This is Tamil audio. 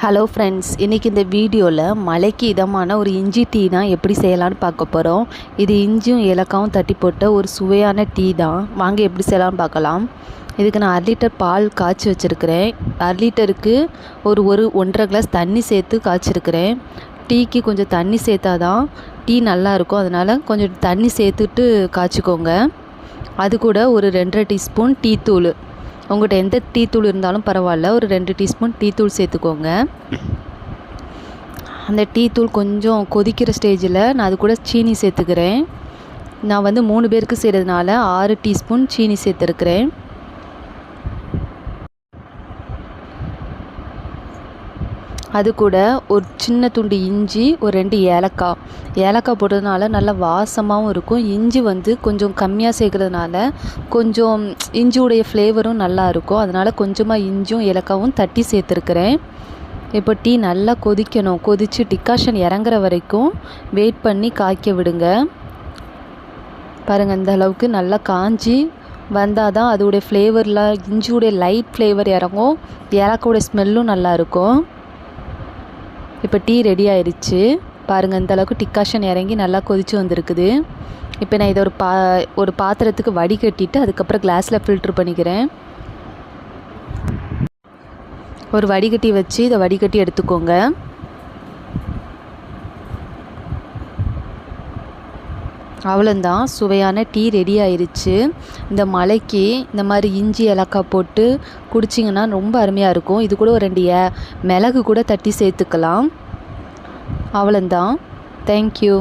ஹலோ ஃப்ரெண்ட்ஸ் இன்றைக்கி இந்த வீடியோவில் மலைக்கு இதமான ஒரு இஞ்சி டீ தான் எப்படி செய்யலான்னு பார்க்க போகிறோம் இது இஞ்சியும் ஏலக்காவும் தட்டி போட்ட ஒரு சுவையான டீ தான். வாங்க எப்படி செய்யலாம்னு பார்க்கலாம். இதுக்கு நான் அரை லிட்டர் பால் காய்ச்சி வச்சுருக்கிறேன். அரை லிட்டருக்கு ஒரு ஒரு ஒன்றரை கிளாஸ் தண்ணி சேர்த்து காய்ச்சிருக்கிறேன். டீக்கு கொஞ்சம் தண்ணி சேர்த்தா தான் டீ நல்லாயிருக்கும் அதனால் கொஞ்சம் தண்ணி சேர்த்துட்டு காய்ச்சிக்கோங்க. அது கூட ஒரு ரெண்டரை டீஸ்பூன் டீ தூள் உங்கள்கிட்ட எந்த டீத்தூள் இருந்தாலும் பரவாயில்ல. ஒரு ரெண்டு டீஸ்பூன் டீத்தூள் சேர்த்துக்கோங்க. அந்த டீத்தூள் கொஞ்சம் கொதிக்கிற ஸ்டேஜில் நான் அது கூட சீனி சேர்த்துக்கிறேன். நான் வந்து மூணு பேருக்கு செய்கிறதுனால ஆறு டீஸ்பூன் சீனி சேர்த்துருக்கிறேன். அது கூட ஒரு சின்ன துண்டு இஞ்சி ஒரு ரெண்டு ஏலக்காய். ஏலக்காய் போட்டதுனால நல்லா வாசமாகவும் இருக்கும். இஞ்சி வந்து கொஞ்சம் கம்மியாக சேர்க்குறதுனால கொஞ்சம் இஞ்சியுடைய ஃப்ளேவரும் நல்லா இருக்கும். அதனால் கொஞ்சமாக இஞ்சியும் ஏலக்காவும் தட்டி சேர்த்துருக்குறேன். இப்போ டீ நல்லா கொதிக்கணும். கொதித்து டிக்காஷன் இறங்குற வரைக்கும் வெயிட் பண்ணி காய்க்க விடுங்க. பாருங்கள் இந்த அளவுக்கு நல்லா காஞ்சி வந்தால் தான் அதோடைய ஃப்ளேவர்லாம் இஞ்சியுடைய லைட் ஃப்ளேவர் இறங்கும். ஏலக்காவோடைய ஸ்மெல்லும் நல்லாயிருக்கும் இப்போ டீ ரெடி ஆயிடுச்சு பாருங்கள் இந்த அளவுக்கு டிக்காஷன் இறங்கி நல்லா கொதிச்சு வந்திருக்குது. இப்போ நான் இதை ஒரு பா ஒரு பாத்திரத்துக்கு வடிகட்டிட்டு அதுக்கப்புறம் கிளாஸில் ஃபில்ட்ரு பண்ணிக்கிறேன். ஒரு வடிகட்டி வச்சு இதை வடிகட்டி எடுத்துக்கோங்க. அவ்வளோந்தான் சுவையான டீ ரெடி ஆயிருச்சு. இந்த மலைக்கு இந்த மாதிரி இஞ்சி ஏலக்காய் போட்டு குடிச்சிங்கன்னா ரொம்ப அருமையாக இருக்கும். இது கூட ஒரு ரெண்டு ஏ மிளகு கூட தட்டி சேர்த்துக்கலாம். அவ்வளோந்தான் தேங்க்யூ